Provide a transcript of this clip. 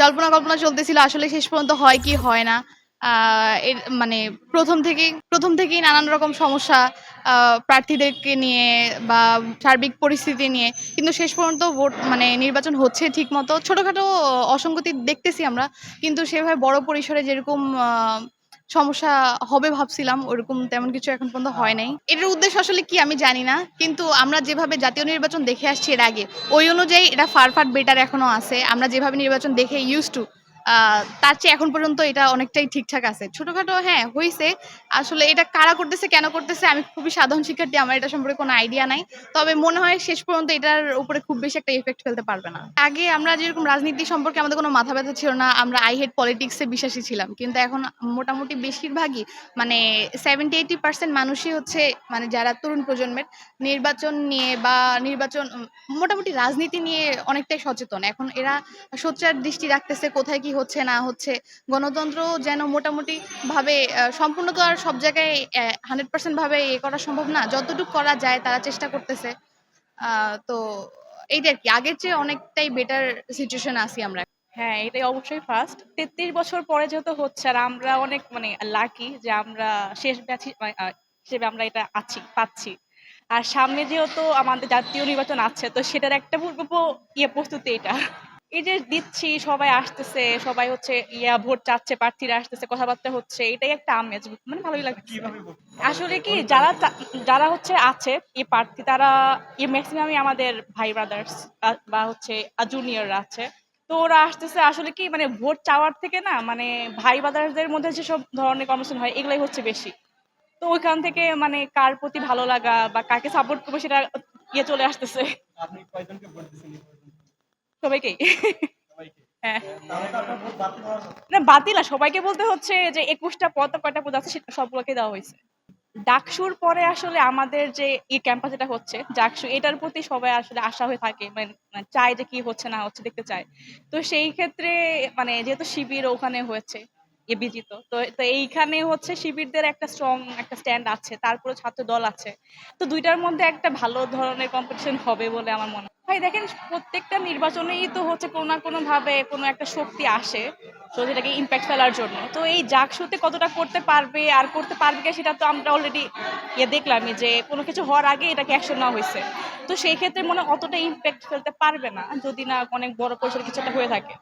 জল্পনা কল্পনা চলতেছিল, আসলে শেষ পর্যন্ত হয় কি হয় না। এর মানে প্রথম থেকে, প্রথম থেকেই নানান রকম সমস্যা প্রার্থীদেরকে নিয়ে বা সার্বিক পরিস্থিতি নিয়ে। কিন্তু শেষ পর্যন্ত ভোট মানে নির্বাচন হচ্ছে ঠিক মতো ছোটোখাটো অসঙ্গতি দেখতেছি আমরা। কিন্তু সেভাবে বড় পরিসরে যেরকম সমস্যা হবে ভাবছিলাম, ওরকম তেমন কিছু এখন পর্যন্ত হয় নাই। এটার উদ্দেশ্য আসলে কি আমি জানি না, কিন্তু আমরা যেভাবে জাতীয় নির্বাচন দেখে আসছি এর আগে, ওই অনুযায়ী এটা ফার ফার বেটার এখনও আছে। আমরা যেভাবে নির্বাচন দেখে ইউজ টু তার চেয়ে এখন পর্যন্ত এটা অনেকটাই ঠিকঠাক আছে। ছোটখাটো হ্যাঁ হয়েছে আসলে এটা কারা করতেছে, কেন করতেছে, আমি খুবই সাধারণ শিক্ষার্থী, আমার এটা সম্পর্কে কোনো আইডিয়া নাই। তবে মনে হয় শেষ পর্যন্ত এটার উপরে খুব বেশি একটা এফেক্ট ফেলতে পারবে না। আগে আমরা যেরকম রাজনীতি সম্পর্কে আমাদের কোনো মাথা ব্যথা ছিল না, আমরা আই হেড পলিটিক্সে বিশ্বাসী ছিলাম। কিন্তু এখন মোটামুটি বেশিরভাগই মানে সেভেন্টি এইটি পার্সেন্ট মানুষই হচ্ছে মানে যারা তরুণ প্রজন্মের, নির্বাচন নিয়ে বা নির্বাচন, মোটামুটি রাজনীতি নিয়ে অনেকটাই সচেতন। এখন এরা সোচ্চার দৃষ্টি রাখতেছে, কোথায় কি হচ্ছে না হচ্ছে গণতন্ত্র যেন মোটামুটি ভাবে সম্পূর্ণ তো আর সব জায়গায় হান্ড্রেড পার্সেন্ট ভাবে এ করা সম্ভব না। যতটুকু করা যায় তারা চেষ্টা করতেছে। তো এইটা আর কি। আগের চেয়ে অনেকটাই বেটার সিচুয়েশন আছি আমরা। হ্যাঁ এটাই অবশ্যই ফার্স্ট তেত্রিশ বছর পরে যেহেতু হচ্ছে আর আমরা অনেক মানে লাকি যে আমরা শেষ ব্যাচ হিসেবে আমরা এটা আছি, পাচ্ছি। আর সামনে যেহেতু আমাদের জাতীয় নির্বাচন আছে, তো সেটার একটা পূর্ব ইয়ে প্রস্তুতি এটা। এই যে দিচ্ছি সবাই আসতেছে সবাই হচ্ছে ইয়া ভোট চাচ্ছে প্রার্থীরা আসতেছে কথাবার্তা হচ্ছে এটাই একটা আমেজ মানে ভালোই লাগছে। আসলে কি যারা যারা হচ্ছে আছে এই প্রার্থী তারা এই ম্যাক্সিমামই আমাদের ভাই ব্রাদার্স বা হচ্ছে জুনিয়ররা আছে। তো ওরা আসতেছে আসলে কি মানে ভোট চাওয়ার থেকে না মানে ভাই ব্রাদার্সদের মধ্যে যেসব ধরনের কমিশন হয় এগুলাই হচ্ছে বেশি। তো ওইখান থেকে মানে কার প্রতি ভালো লাগা বা কাকে সাপোর্ট করবে সেটা ইয়ে চলে আসতেছে। আপনি কয়জনকে ভোট পর্যন্ত? সবাইকেই সবাইকে। হ্যাঁ। বাতিল না বাতিল না সবাইকে বলতে হচ্ছে যে একুশটা পদ কয়টা পদ আছে সেটা সবগুলোকে দেওয়া হয়েছে। ডাকসুর পরে আসলে আমাদের যে এই ক্যাম্পাস যেটা হচ্ছে ডাকসু এটার প্রতি সবাই আসলে আশা হয়ে থাকে মানে মানে চায় যে কি হচ্ছে না হচ্ছে দেখতে চায়। তো সেই ক্ষেত্রে মানে যেহেতু শিবির ওখানে হয়েছে বিজিত। তো তো এইখানে হচ্ছে শিবিরদের একটা স্ট্রং একটা স্ট্যান্ড আছে তারপরে ছাত্র দল আছে। তো দুইটার মধ্যে একটা ভালো ধরনের কম্পিটিশন হবে বলে আমার মনে হয়। ভাই, দেখেন, প্রত্যেকটা নির্বাচনেই তো হচ্ছে কোনো না কোনো ভাবে কোনো একটা শক্তি আসে, তো যেটাকে ইম্প্যাক্ট ফেলার জন্য। তো এই জাকসুতে কতটা করতে পারবে, আর করতে পারবে কি সেটা তো আমরা অলরেডি ইয়ে দেখলামই যে কোনো কিছু হওয়ার আগে এটাকে অ্যাকশন নেওয়া হয়েছে। তো সেই ক্ষেত্রে মনে অতটা ইম্প্যাক্ট ফেলতে পারবে না, যদি না অনেক বড় পরিসরে কিছু একটা হয়ে থাকে।